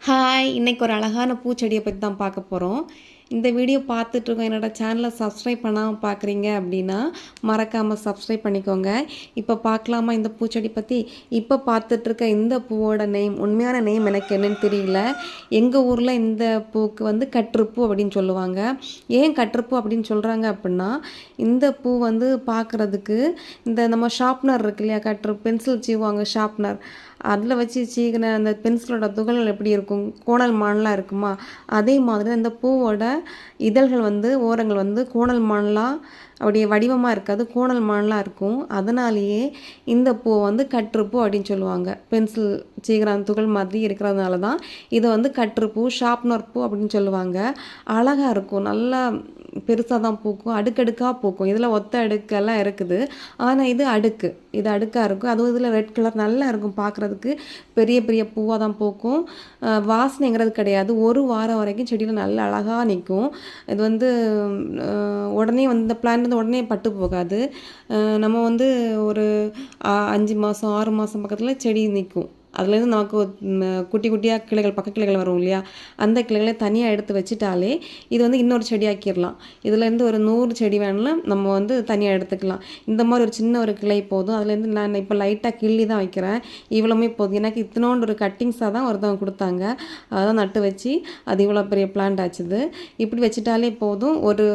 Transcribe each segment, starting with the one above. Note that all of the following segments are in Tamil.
ஹாய் இன்றைக்கி ஒரு அழகான பூச்செடியை பற்றி தான் பார்க்க போகிறோம் இந்த வீடியோ பார்த்துட்ருக்கோம் என்னோடய சேனலை சப்ஸ்கிரைப் பண்ணாமல் பார்க்குறீங்க அப்படின்னா மறக்காமல் சப்ஸ்கிரைப் பண்ணிக்கோங்க. இப்போ பார்க்கலாமா இந்த பூச்செடி பற்றி இப்போ பார்த்துட்ருக்க இந்த பூவோட நேம் உண்மையான நேம் எனக்கு என்னன்னு தெரியல. எங்கள் ஊரில் இந்த பூக்கு வந்து கற்றுப்பூ அப்படின்னு சொல்லுவாங்க. ஏன் கற்றுப்பூ அப்படின்னு சொல்கிறாங்க அப்படின்னா இந்த பூ வந்து பார்க்குறதுக்கு இந்த நம்ம ஷார்ப்னர் இருக்கு இல்லையா? கற்று பென்சில் சீவுவாங்க ஷார்ப்னர் அதில் வச்சு சீக்கிரம் அந்த பென்சிலோட துகள்கள் எப்படி இருக்கும்? கோணல் மானலாக இருக்குமா? அதே மாதிரி அந்த பூவோட இதழ்கள் வந்து ஓரங்கள் வந்து கோணல் மானலாக அப்படியே வடிவமாக இருக்காது கோணல் மானலாக இருக்கும். அதனாலேயே இந்த பூ வந்து கற்றுப்பூ அப்படின்னு சொல்லுவாங்க. பென்சில் சீக்கிரம் துகள் மாதிரி இருக்கிறதுனால தான் இதை வந்து கற்றுப்பூ ஷார்ப்னர் பூ அப்படின்னு சொல்லுவாங்க. அழகாக இருக்கும். நல்லா பெருசாக தான் பூக்கும் அடுக்கடுக்காக பூக்கும். இதில் ஒத்த அடுக்கெல்லாம் இருக்குது. ஆனால் இது அடுக்கு. இது அடுக்காக இருக்கும். அதுவும் இதில் ரெட் கலர் நல்லா இருக்கும் பார்க்குறதுக்கு பெரிய பெரிய பூவாக தான் பூக்கும். வாசனைங்கிறது கிடையாது. ஒரு வாரம் வரைக்கும் செடியில் நல்லா அழகாக நிற்கும் இது வந்து உடனே வந்து இந்த பிளான்ட் வந்து உடனே பட்டு போகாது. நம்ம வந்து ஒரு அஞ்சு மாதம் ஆறு மாதம் பக்கத்தில் செடி நிற்கும் அதுலேருந்து நமக்கு குட்டி குட்டியாக கிளைகள் பக்க கிளைகள் வரும் இல்லையா? அந்த கிளைகளை தனியாக எடுத்து வச்சிட்டாலே இது வந்து இன்னொரு செடியாக்கிடலாம். இதுலேருந்து ஒரு நூறு செடி வேணாலும் நம்ம வந்து தனியாக எடுத்துக்கலாம். இந்த மாதிரி ஒரு சின்ன ஒரு கிளை போதும். அதுலேருந்து நான் இப்போ லைட்டாக கிள்ளி தான் வைக்கிறேன். இவ்வளோமே போதும். எனக்கு இத்தனோண்டு ஒரு கட்டிங்ஸாக தான் ஒருத்தவங்க கொடுத்தாங்க. அதான் நட்டு வச்சு அது இவ்வளோ பெரிய பிளான்ட் ஆச்சுது. இப்படி வச்சிட்டாலே போதும். ஒரு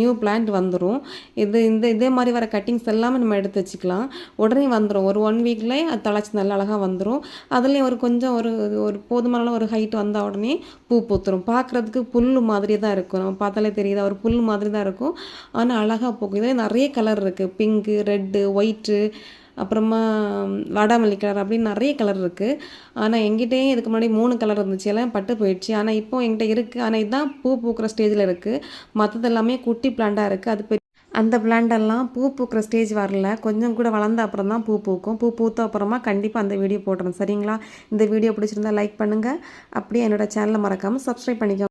நியூ பிளான்ட் வந்துடும் இது இந்த இதே மாதிரி வர கட்டிங்ஸ் எல்லாமே நம்ம எடுத்து வச்சுக்கலாம். உடனே வந்துடும் ஒரு ஒன் வீக்லேயே அது தழைச்சி நல்லா அழகாக வந்துடும் அதுலேயும் ஒரு கொஞ்சம் ஒரு ஒரு போதுமான ஒரு ஹைட் வந்த உடனே பூ பூத்துரும். பார்க்குறதுக்கு புல் மாதிரி தான் இருக்கும். நம்ம பார்த்தாலே தெரியுது? ஒரு புல் மாதிரி தான் இருக்கும். ஆனால் அழகாக பூக்கும். இதில் நிறைய கலர் இருக்குது பிங்க்கு ரெட்டு ஒயிட்டு அப்புறமா வாடாமல்லி கலர் அப்படின்னு நிறைய கலர் இருக்குது ஆனால் எங்கிட்டயும் இதுக்கு முன்னாடி மூணு கலர் இருந்துச்சு. எல்லாம் பட்டு போயிடுச்சு. ஆனால் இப்போ என்கிட்ட இருக்குது ஆனால் இதுதான் பூ பூக்கிற ஸ்டேஜில் இருக்குது மற்றது எல்லாமே குட்டி பிளான்ட்டாக இருக்குது அது பெரிய அந்த plant பூ பூக்கிற ஸ்டேஜ் வரல. கொஞ்சம் கூட வளர்ந்த அப்புறம் தான் பூ பூக்கும். பூ பூத்த அப்புறமா கண்டிப்பாக அந்த வீடியோ போடுறேன். சரிங்களா? இந்த வீடியோ பிடிச்சிருந்தா லைக் பண்ணுங்கள் அப்படியே என்னோட சேனலை மறக்காமல் சப்ஸ்கிரைப் பண்ணிக்கோங்க.